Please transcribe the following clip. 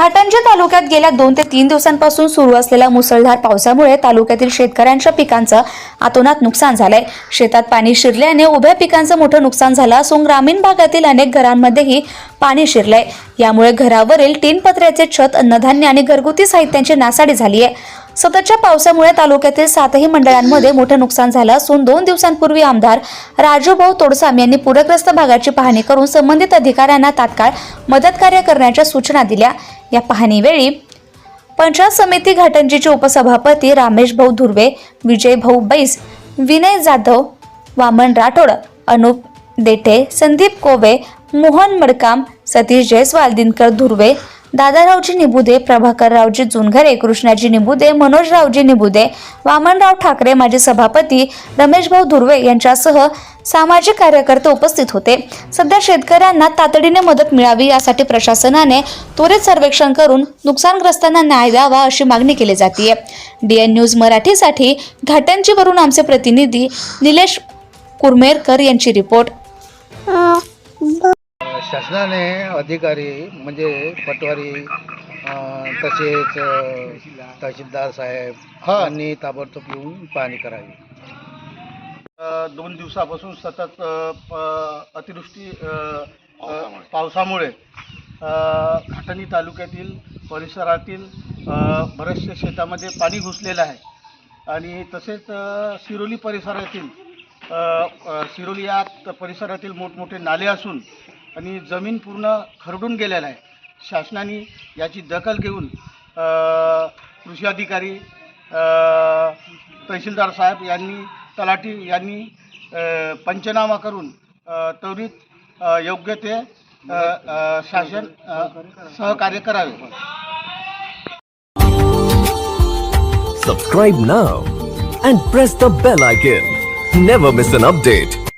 घाटंजी तालुक्यात गेल्या दोन ते तीन दिवसांपासून सुरू असलेल्या मुसळधार पावसामुळे तालुक्यातील शेतकऱ्यांच्या पिकांचं आतोनात नुकसान झालंय. शेतात पाणी शिरल्याने उभ्या पिकांचं मोठं नुकसान झालं असून ग्रामीण भागातील अनेक घरांमध्येही पाणी शिरलंय. यामुळे घरावरील टीन पत्र्याचे छत अन्नधान्य आणि घरगुती साहित्यांची नासाडी झाली आहे सततच्या पावसामुळे तालुक्यातील सातही मंडळांमध्ये मोठं नुकसान झालं असून दोन दिवसांपूर्वी आमदार राजूभाऊ तोडसाम यांनी पूरग्रस्त भागाची पाहणी करून संबंधित अधिकाऱ्यांना तात्काळ मदतकार्य करण्याच्या सूचना दिल्या. या पाहणीवेळी पंचायत समिती घाटंजीचे उपसभापती रामेश भाऊ धुर्वे विजय भाऊ बैस विनय जाधव वामन राठोड अनुप देठे संदीप कोवे मोहन मडकाम सतीश जयस्वाल दिनकर धुर्वे दादारावजी निबुदे प्रभाकररावजी जुनघरे कृष्णाजी निबुदे मनोजरावजी निबुदे वामनराव ठाकरे माजी सभापती रमेशभाऊ धुर्वे यांच्यासह सामाजिक कार्यकर्ते उपस्थित होते. सध्या शेतकऱ्यांना तातडीने मदत मिळावी यासाठी प्रशासनाने त्वरित सर्वेक्षण करून नुकसानग्रस्तांना न्याय द्यावा अशी मागणी केली जाते डीएन न्यूज मराठीसाठी घाटंजीवरून आमचे प्रतिनिधी निलेश कुरमेरकर यांची रिपोर्ट. शासनाने अधिकारी म्हणजे पटवारी तसेच तहसीलदार साहेब यांनी ताबडतोब येऊन पाहणी करावी. दोन दिवसापासून सतत अतिवृष्टी पावसामुळे. घाटणी तालुक्यातील परिसरातील बऱ्याचशा शेतामध्ये पाणी घुसलेलं आहे. आणि तसेच सिरोली परिसरातील सिरोली या परिसरातील मोठमोठे नाले असून आणि जमीन पूर्ण खरडून गेलेला आहे. शासनाने याची दखल घेऊन कृषी अधिकारी तहसीलदार साहेब यांनी तलाठी यांनी पंचनामा करून त्वरित योग्य ते शासन सहकार्य करावे. Subscribe now and press the bell icon never miss an update